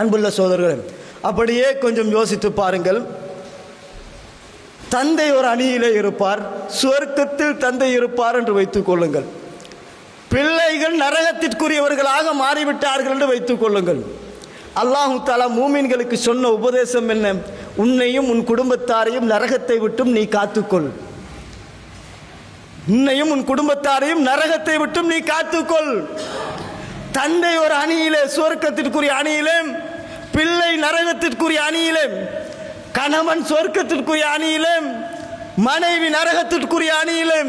அன்புள்ள சோதர்கள் அப்படியே கொஞ்சம் யோசித்து பாருங்கள். தந்தை ஒரு அணியிலே இருப்பார் சுவர்க்கத்தில் தந்தை இருப்பார் என்று வைத்துக் கொள்ளுங்கள். பிள்ளைகள் நரகத்திற்குரியவர்களாக மாறிவிட்டார்கள் என்று வைத்துக் கொள்ளுங்கள். அல்லாஹு தாலா மூமின்களுக்கு சொன்ன உபதேசம் என்ன? உன்னையும் உன் குடும்பத்தாரையும் நரகத்தை விட்டும் நீ காத்துக்கொள். உன்னையும் உன் குடும்பத்தாரையும் நரகத்தை விட்டும் நீ காத்துக்கொள். தந்தை ஒரு அணியிலே சுவர்க்கத்திற்குரிய அணியிலே பிள்ளை நரகத்திற்குரிய அணியிலே கணவன் சொர்க்கத்திற்குரிய அணியிலே மனைவி நரகத்திற்குரிய அணியிலே.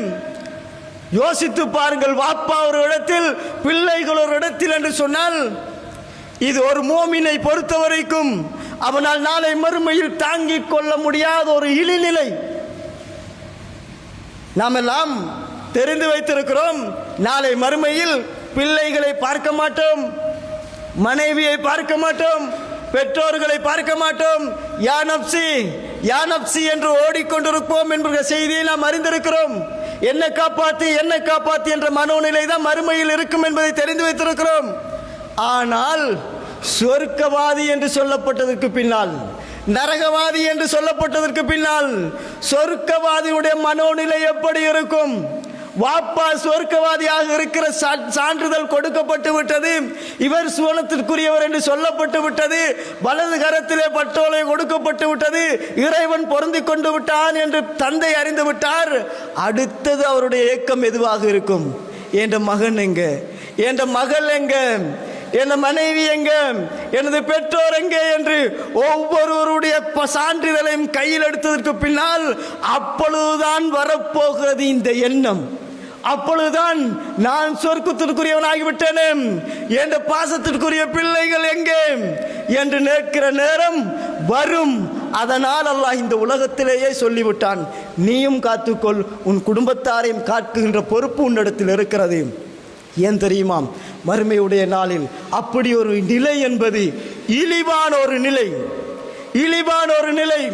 யோசித்து பாருங்கள் வாப்பா ஒரு இடத்தில் பிள்ளைகள் ஒரு இடத்தில் என்று சொன்னால் இது ஒரு மோமினை பொறுத்த வரைக்கும் அவனால் நாளை மறுமையில் தாங்கிக் கொள்ள முடியாத ஒரு இழிநிலை. நாம் எல்லாம் தெரிந்து வைத்திருக்கிறோம் நாளை மறுமையில் பிள்ளைகளை பார்க்க மாட்டோம் மனைவியை பார்க்க மாட்டோம் பெற்றோர்களை பார்க்க மாட்டோம். யா நப்சி யா நப்சி என்று ஓடிக்கொண்டிருப்போம் என்கிற செய்தியை நாம் அறிந்திருக்கிறோம். என்ன காப்பாத்தி என்ன காப்பாத்தி என்ற மனோநிலை தான் மறுமையில் இருக்கும் என்பதை தெரிந்து வைத்திருக்கிறோம். ஆனால் சொர்க்கவாதி என்று சொல்லப்பட்டதற்கு பின்னால் நரகவாதி என்று சொல்லப்பட்டதற்கு பின்னால் சொர்க்கவாதியுடைய மனோநிலை எப்படி இருக்கும்? வாப்பா சொர்க்கவாதியாக இருக்கிற சான்றிதழ் கொடுக்கப்பட்டு விட்டது. இவர் சுவனத்திற்குரியவர் என்று சொல்லப்பட்டு விட்டது. வலது கரத்திலே பட்டோலை கொடுக்கப்பட்டு விட்டது. இறைவன் பொருந்தி கொண்டு விட்டான் என்று தந்தை அறிந்து விட்டார். அடுத்தது அவருடைய ஏக்கம் எதுவாக இருக்கும்? என்ற மகன் எங்க? என்ற மகள் எங்க? என் மனைவி எங்க? எனது பெற்றோர் எங்கே? என்று ஒவ்வொருவருடைய ப- சான்றிதழையும் கையில் எடுத்ததற்கு பின்னால் அப்பொழுதுதான் வரப்போகிறது இந்த எண்ணம். அப்பொழுதுதான் நான் சொர்க்கத்திற்குரியவன் ஆகிவிட்டேனே என்ற பாசத்திற்குரிய பிள்ளைகள் எங்கே? என்று நிற்கிற நேரம் வரும். அதனால் அல்லாஹ் இந்த உலகத்திலேயே சொல்லிவிட்டான் நீயும் காத்துக்கொள் உன் குடும்பத்தாரையும் காக்குகின்ற பொறுப்பு உன்னிடத்தில் இருக்கிறது. ஏன் தெரியுமா? மறுமையுடைய நாளில் அப்படி ஒரு நிலை என்பது இழிவான ஒரு நிலை. இழிவான ஒரு நிலை.